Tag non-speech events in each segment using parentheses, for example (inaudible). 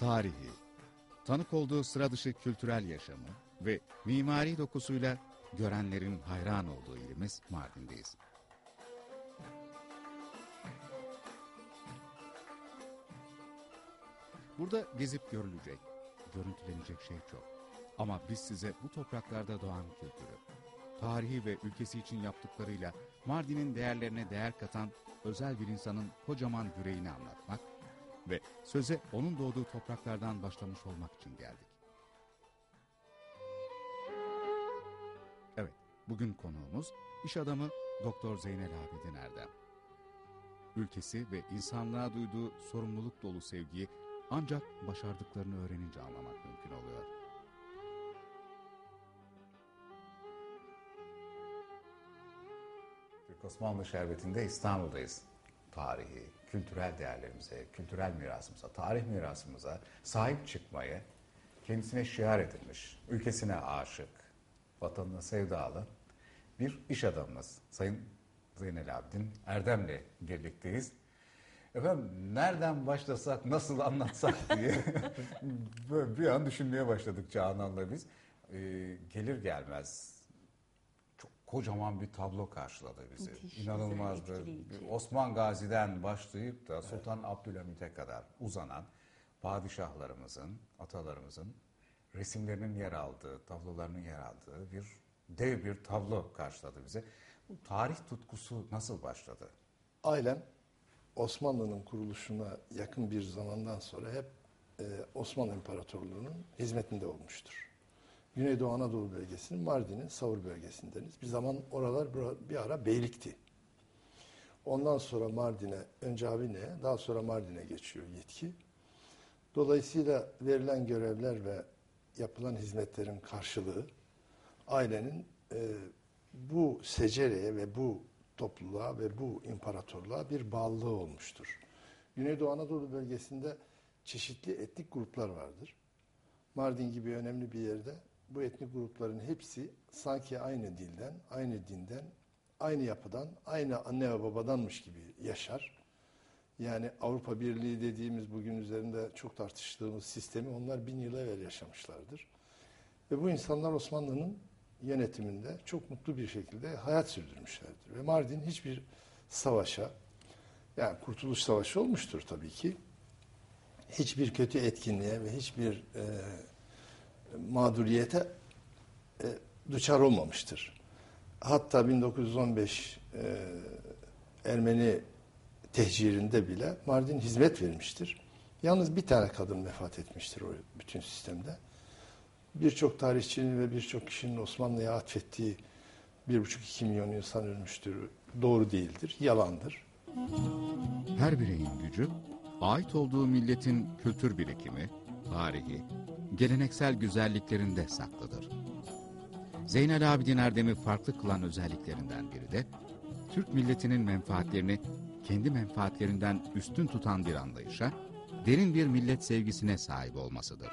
Tarihi, tanık olduğu sıra dışı kültürel yaşamı ve mimari dokusuyla görenlerin hayran olduğu ilimiz Mardin'deyiz. Burada gezip görülecek, görüntülenecek şey çok. Ama biz size bu topraklarda doğan kültürü, tarihi ve ülkesi için yaptıklarıyla Mardin'in değerlerine değer katan özel bir insanın kocaman yüreğini anlatmak ve söze onun doğduğu topraklardan başlamış olmak için geldik. Evet, bugün konuğumuz iş adamı Doktor Zeynel Abidin Erdem. Ülkesi ve insanlığa duyduğu sorumluluk dolu sevgiyi ancak başardıklarını öğrenince anlamak mümkün oluyor. Türk Osmanlı Şerbeti'nde İstanbul'dayız. Tarihi, kültürel değerlerimize, kültürel mirasımıza, tarih mirasımıza sahip çıkmayı kendisine şiar edilmiş, ülkesine aşık, vatanına sevdalı bir iş adamımız. Sayın Zeynel Abidin Erdem'le birlikteyiz. Efendim nereden başlasak, nasıl anlatsak diye böyle (laughs) bir an düşünmeye başladık Canan'la biz. Ee, gelir gelmez kocaman bir tablo karşıladı bizi. Müthiş, İnanılmazdı. güzel. Osman Gazi'den başlayıp da Sultan Abdülhamit'e kadar uzanan padişahlarımızın, atalarımızın resimlerinin yer aldığı, tablolarının yer aldığı bir dev bir tablo karşıladı bize. Bu tarih tutkusu nasıl başladı? Ailem Osmanlı'nın kuruluşuna yakın bir zamandan sonra hep e, Osmanlı İmparatorluğu'nun hizmetinde olmuştur. Güneydoğu Anadolu bölgesinin Mardin'in Savur bölgesindeniz. Bir zaman oralar bir ara beylikti. Ondan sonra Mardin'e, önce Avine'ye, daha sonra Mardin'e geçiyor yetki. Dolayısıyla verilen görevler ve yapılan hizmetlerin karşılığı ailenin e, bu secereye ve bu topluluğa ve bu imparatorluğa bir bağlılığı olmuştur. Güneydoğu Anadolu bölgesinde çeşitli etnik gruplar vardır. Mardin gibi önemli bir yerde bu etnik grupların hepsi sanki aynı dilden, aynı dinden, aynı yapıdan, aynı anne ve babadanmış gibi yaşar. Yani Avrupa Birliği dediğimiz bugün üzerinde çok tartıştığımız sistemi onlar bin yıl evvel yaşamışlardır. Ve bu insanlar Osmanlı'nın yönetiminde çok mutlu bir şekilde hayat sürdürmüşlerdir. Ve Mardin hiçbir savaşa, yani Kurtuluş Savaşı olmuştur tabii ki, hiçbir kötü etkinliğe ve hiçbir e, mağduriyete e, duçar olmamıştır. Hatta 1915 e, Ermeni tehcirinde bile Mardin hizmet vermiştir. Yalnız bir tane kadın vefat etmiştir o bütün sistemde. Birçok tarihçinin ve birçok kişinin Osmanlı'ya atfettiği bir buçuk iki milyon insan ölmüştür. Doğru değildir, yalandır. Her bireyin gücü, ait olduğu milletin kültür birikimi, tarihi, geleneksel güzelliklerinde saklıdır. Zeynel Abidin Erdem'i farklı kılan özelliklerinden biri de, Türk milletinin menfaatlerini kendi menfaatlerinden üstün tutan bir anlayışa, derin bir millet sevgisine sahip olmasıdır.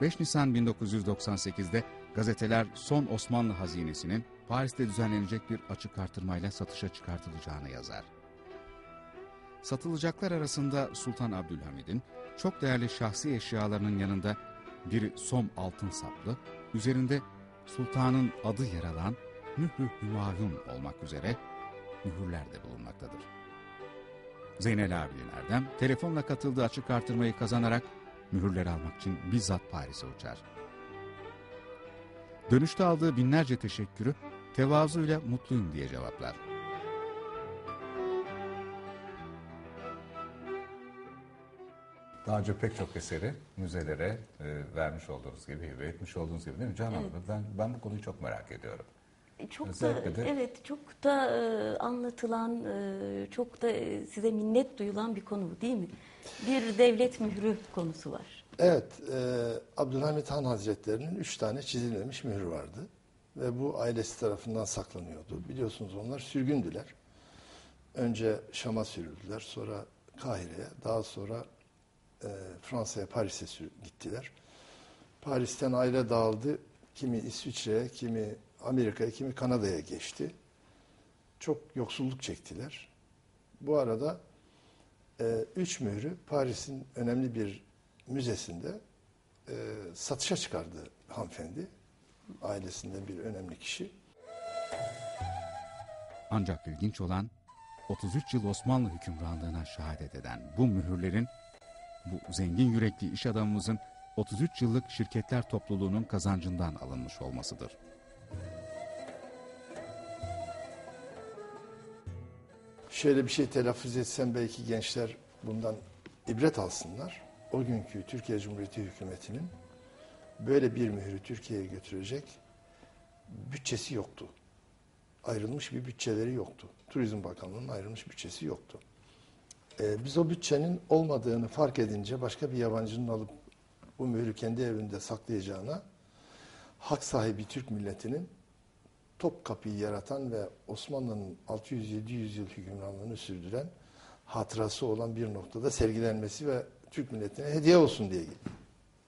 5 Nisan 1998'de gazeteler son Osmanlı hazinesinin Paris'te düzenlenecek bir açık artırmayla satışa çıkartılacağını yazar. Satılacaklar arasında Sultan Abdülhamid'in çok değerli şahsi eşyalarının yanında bir som altın saplı, üzerinde sultanın adı yer alan Mührü Hümayun olmak üzere mühürler de bulunmaktadır. Zeynel Abidin Erdem telefonla katıldığı açık artırmayı kazanarak mühürleri almak için bizzat Paris'e uçar. Dönüşte aldığı binlerce teşekkürü tevazuyla mutluyum diye cevaplar. Daha önce pek çok eseri müzelere e, vermiş olduğunuz gibi, hibe etmiş olduğunuz gibi değil mi Canan Hanım? Ben, ben bu konuyu çok merak ediyorum. E, Çok da Özellikle de- evet çok da e, anlatılan, e, çok da e, size minnet duyulan bir konu bu değil mi? Bir devlet mührü konusu var. Evet, e, Abdülhamit Han Hazretlerinin üç tane çizilmemiş mührü vardı. Ve bu ailesi tarafından saklanıyordu. Biliyorsunuz onlar sürgündüler. Önce Şam'a sürüldüler, sonra Kahire'ye, daha sonra e, Fransa'ya, Paris'e gittiler. Paris'ten aile dağıldı. Kimi İsviçre'ye, kimi Amerika'ya, kimi Kanada'ya geçti. Çok yoksulluk çektiler. Bu arada e, üç mührü Paris'in önemli bir müzesinde e, satışa çıkardı hanımefendi. Ailesinden bir önemli kişi. Ancak ilginç olan 33 yıl Osmanlı hükümranlığına şehadet eden bu mühürlerin bu zengin yürekli iş adamımızın 33 yıllık şirketler topluluğunun kazancından alınmış olmasıdır. Şöyle bir şey telaffuz etsem belki gençler bundan ibret alsınlar. O günkü Türkiye Cumhuriyeti hükümetinin böyle bir mührü Türkiye'ye götürecek bütçesi yoktu. Ayrılmış bir bütçeleri yoktu. Turizm Bakanlığı'nın ayrılmış bütçesi yoktu. Ee, biz o bütçenin olmadığını fark edince başka bir yabancının alıp bu mührü kendi evinde saklayacağına hak sahibi Türk milletinin Topkapı'yı yaratan ve Osmanlı'nın 600-700 yıl hükümranlığını sürdüren hatırası olan bir noktada sergilenmesi ve Türk milletine hediye olsun diye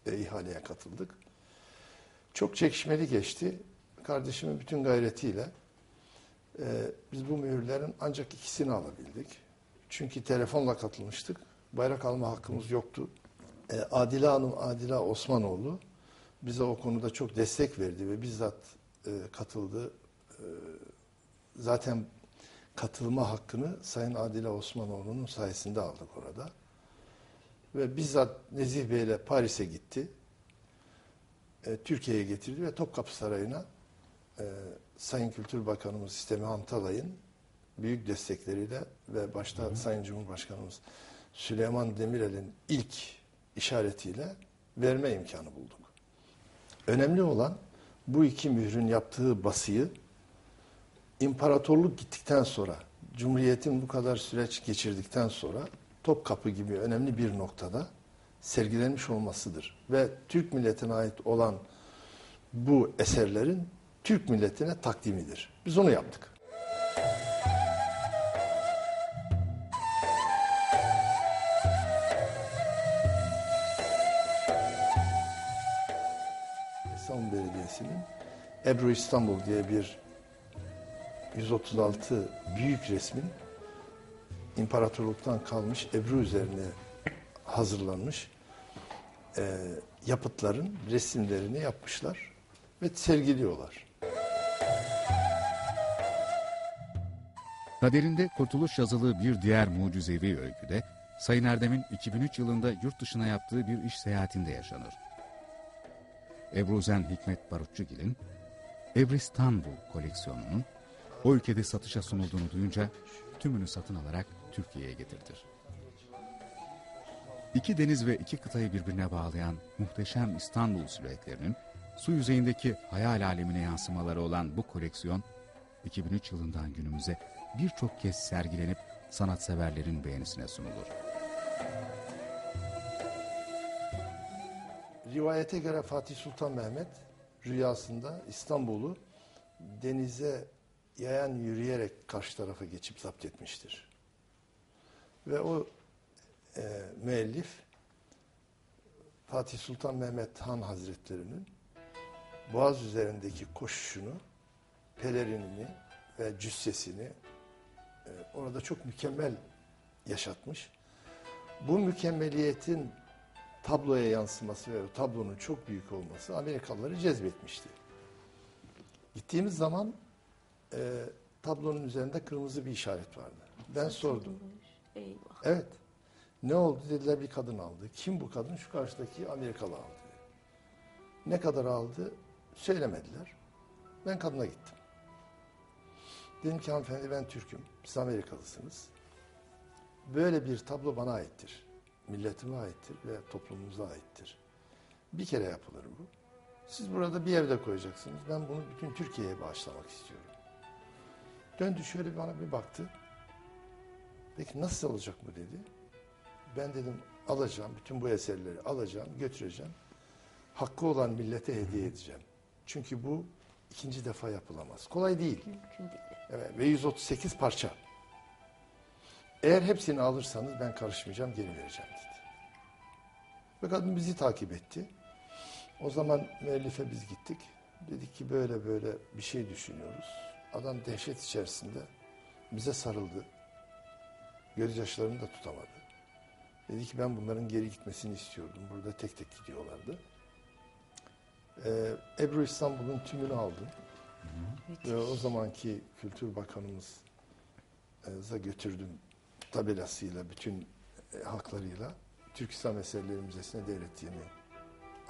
e, ihaleye katıldık. Çok çekişmeli geçti. Kardeşimin bütün gayretiyle e, biz bu mühürlerin ancak ikisini alabildik. Çünkü telefonla katılmıştık. Bayrak alma hakkımız yoktu. E, Adile Hanım, Adile Osmanoğlu bize o konuda çok destek verdi ve bizzat e, katıldı. E, zaten katılma hakkını Sayın Adile Osmanoğlu'nun sayesinde aldık orada. Ve bizzat Nezih Bey ile Paris'e gitti. E, Türkiye'ye getirdi ve Topkapı Sarayı'na Sayın Kültür Bakanımız Sistemi Antalay'ın büyük destekleriyle ve başta hı hı. Sayın Cumhurbaşkanımız Süleyman Demirel'in ilk işaretiyle verme imkanı bulduk. Önemli olan bu iki mührün yaptığı basıyı imparatorluk gittikten sonra, Cumhuriyet'in bu kadar süreç geçirdikten sonra Topkapı gibi önemli bir noktada sergilenmiş olmasıdır. Ve Türk milletine ait olan bu eserlerin Türk milletine takdimidir. Biz onu yaptık. İstanbul Belediyesi'nin Ebru İstanbul diye bir 136 büyük resmin imparatorluktan kalmış Ebru üzerine hazırlanmış e, yapıtların resimlerini yapmışlar ve sergiliyorlar. Kaderinde kurtuluş yazılı bir diğer mucizevi öyküde Sayın Erdem'in 2003 yılında yurt dışına yaptığı bir iş seyahatinde yaşanır. Ebruzen Hikmet Barutçugil'in Ebru İstanbul koleksiyonunun o ülkede satışa sunulduğunu duyunca tümünü satın alarak Türkiye'ye getirtir. İki deniz ve iki kıtayı birbirine bağlayan muhteşem İstanbul silüetlerinin su yüzeyindeki hayal alemine yansımaları olan bu koleksiyon 2003 yılından günümüze birçok kez sergilenip sanatseverlerin beğenisine sunulur. Rivayete göre Fatih Sultan Mehmet rüyasında İstanbul'u denize yayan yürüyerek karşı tarafa geçip zapt etmiştir. Ve o e, müellif Fatih Sultan Mehmet Han Hazretleri'nin Boğaz üzerindeki koşuşunu, pelerinini ve cüssesini e, orada çok mükemmel yaşatmış. Bu mükemmeliyetin tabloya yansıması ve tablonun çok büyük olması Amerikalıları cezbetmişti. Gittiğimiz zaman e, tablonun üzerinde kırmızı bir işaret vardı. Ben sordum. Eyvah. Evet. Ne oldu dediler bir kadın aldı. Kim bu kadın? Şu karşıdaki Amerikalı aldı. Ne kadar aldı söylemediler. Ben kadına gittim. Dedim ki hanımefendi ben Türk'üm. Siz Amerikalısınız. Böyle bir tablo bana aittir. Milletime aittir ve toplumumuza aittir. Bir kere yapılır bu. Siz burada bir evde koyacaksınız. Ben bunu bütün Türkiye'ye bağışlamak istiyorum. Döndü şöyle bana bir baktı. Peki nasıl olacak bu dedi. Ben dedim alacağım, bütün bu eserleri alacağım, götüreceğim. Hakkı olan millete hediye edeceğim. Çünkü bu ikinci defa yapılamaz. Kolay değil. Mümkün değil. Evet, ve 138 parça. Eğer hepsini alırsanız ben karışmayacağım, geri vereceğim dedi. Ve kadın bizi takip etti. O zaman müellife biz gittik. Dedik ki böyle böyle bir şey düşünüyoruz. Adam dehşet içerisinde bize sarıldı. Gözyaşlarını da tutamadı. Dedi ki ben bunların geri gitmesini istiyordum. Burada tek tek gidiyorlardı. Ee, Ebru İstanbul'un tümünü aldım. Ve o zamanki Kültür Bakanımız'a götürdüm tabelasıyla, bütün e, haklarıyla Türk İslam Eserleri Müzesi'ne devrettiğimi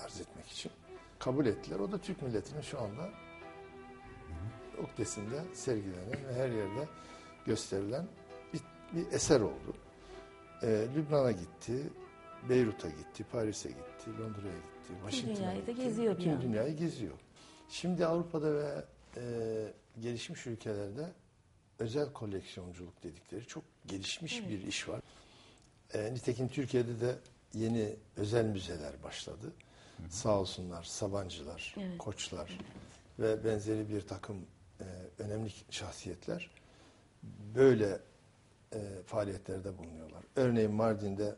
arz etmek için. Kabul ettiler. O da Türk milletinin şu anda Okdes'inde sergilenen ve her yerde gösterilen bir, bir eser oldu. Ee, Lübnan'a gitti, Beyrut'a gitti, Paris'e gitti, Londra'ya gitti, Washington'a dünyayı da gitti. geziyor bir Bütün anda. dünyayı geziyor. Şimdi Avrupa'da ve e, gelişmiş ülkelerde özel koleksiyonculuk dedikleri çok gelişmiş bir iş var. E, nitekim Türkiye'de de yeni özel müzeler başladı. Sağ olsunlar Sabancılar, Evet. Koçlar ve benzeri bir takım e, önemli şahsiyetler böyle e, faaliyetlerde bulunuyorlar. Örneğin Mardin'de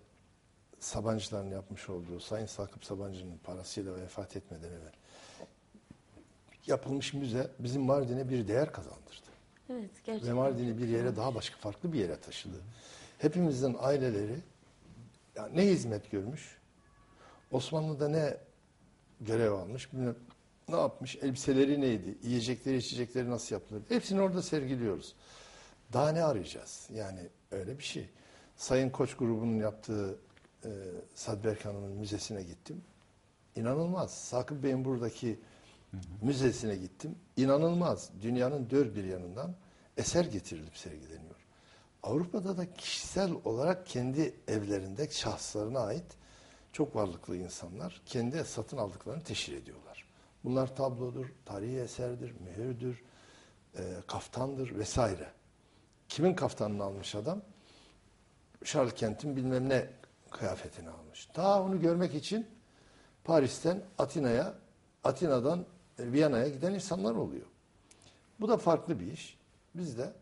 Sabancıların yapmış olduğu Sayın Sakıp Sabancı'nın parasıyla vefat etmeden evvel yapılmış müze bizim Mardin'e bir değer kazandırdı. Evet Ve gerçekten. Mardin'i bir yere daha başka farklı bir yere taşıdı. Hepimizin aileleri ya ne hizmet görmüş? Osmanlı'da ne görev almış? bilmem Ne yapmış? Elbiseleri neydi? Yiyecekleri, içecekleri nasıl yapılır? Hepsini orada sergiliyoruz. Daha ne arayacağız? Yani öyle bir şey. Sayın Koç grubunun yaptığı e, Sadberk Hanım'ın müzesine gittim. İnanılmaz. Sakıp Bey'in buradaki müzesine gittim. İnanılmaz. Dünyanın dört bir yanından eser getirilip sergileniyor. Avrupa'da da kişisel olarak kendi evlerinde şahıslarına ait çok varlıklı insanlar kendi satın aldıklarını teşhir ediyorlar. Bunlar tablodur, tarihi eserdir, mühürdür, e, kaftandır vesaire. Kimin kaftanını almış adam? Charles Kent'in bilmem ne kıyafetini almış. Daha onu görmek için Paris'ten Atina'ya, Atina'dan Viyana'ya giden insanlar oluyor. Bu da farklı bir iş. Biz de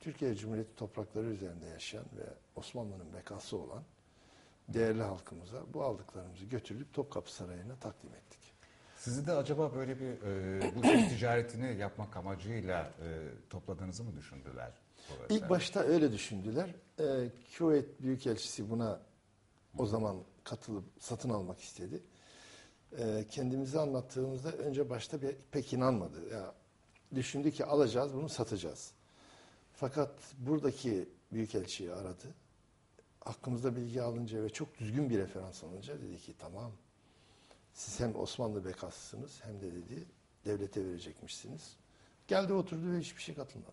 Türkiye Cumhuriyeti toprakları üzerinde yaşayan ve Osmanlı'nın bekası olan değerli halkımıza bu aldıklarımızı götürüp Topkapı Sarayı'na takdim ettik. Sizi de acaba böyle bir e, bu (coughs) ticaretini yapmak amacıyla e, topladığınızı mı düşündüler? İlk başta öyle düşündüler. Ee, Kuveyt Büyükelçisi buna o zaman katılıp satın almak istedi. Ee, kendimizi anlattığımızda önce başta bir, pek inanmadı. Ya, düşündü ki alacağız bunu satacağız. Fakat buradaki Büyükelçiyi aradı. Hakkımızda bilgi alınca ve çok düzgün bir referans alınca dedi ki tamam siz hem Osmanlı bekasısınız hem de dedi devlete verecekmişsiniz. Geldi oturdu ve hiçbir şey katılmadı.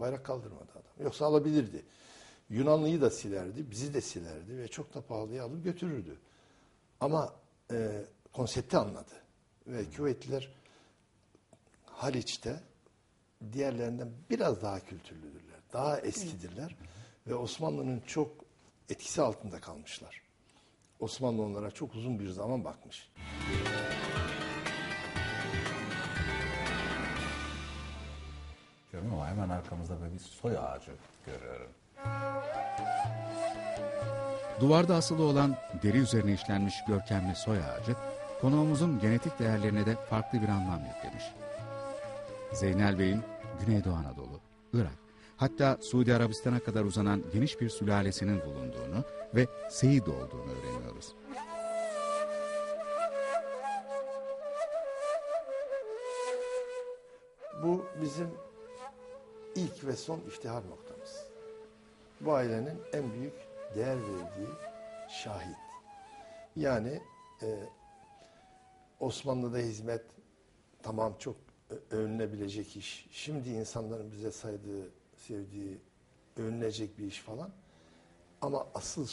Bayrak kaldırmadı adam. Yoksa alabilirdi. Yunanlıyı da silerdi, bizi de silerdi ve çok da pahalıya alıp götürürdü. Ama e, konsepti anladı. Ve Küveytliler Haliç'te diğerlerinden biraz daha kültürlüdürler. Daha eskidirler. Ve Osmanlı'nın çok etkisi altında kalmışlar. Osmanlı onlara çok uzun bir zaman bakmış. Diyorum ama hemen arkamızda böyle bir soy ağacı görüyorum. Duvarda asılı olan deri üzerine işlenmiş görkemli soy ağacı, konuğumuzun genetik değerlerine de farklı bir anlam yüklemiş. Zeynel Bey'in Güneydoğu Anadolu, Irak, hatta Suudi Arabistan'a kadar uzanan geniş bir sülalesinin bulunduğunu ve Seyit olduğunu öğreniyoruz. Bu bizim ilk ve son iftihar noktamız. Bu ailenin en büyük değer verdiği şahit. Yani e, Osmanlı'da hizmet tamam çok ö- övünülebilecek iş. Şimdi insanların bize saydığı, sevdiği, övünülecek bir iş falan. Ama asıl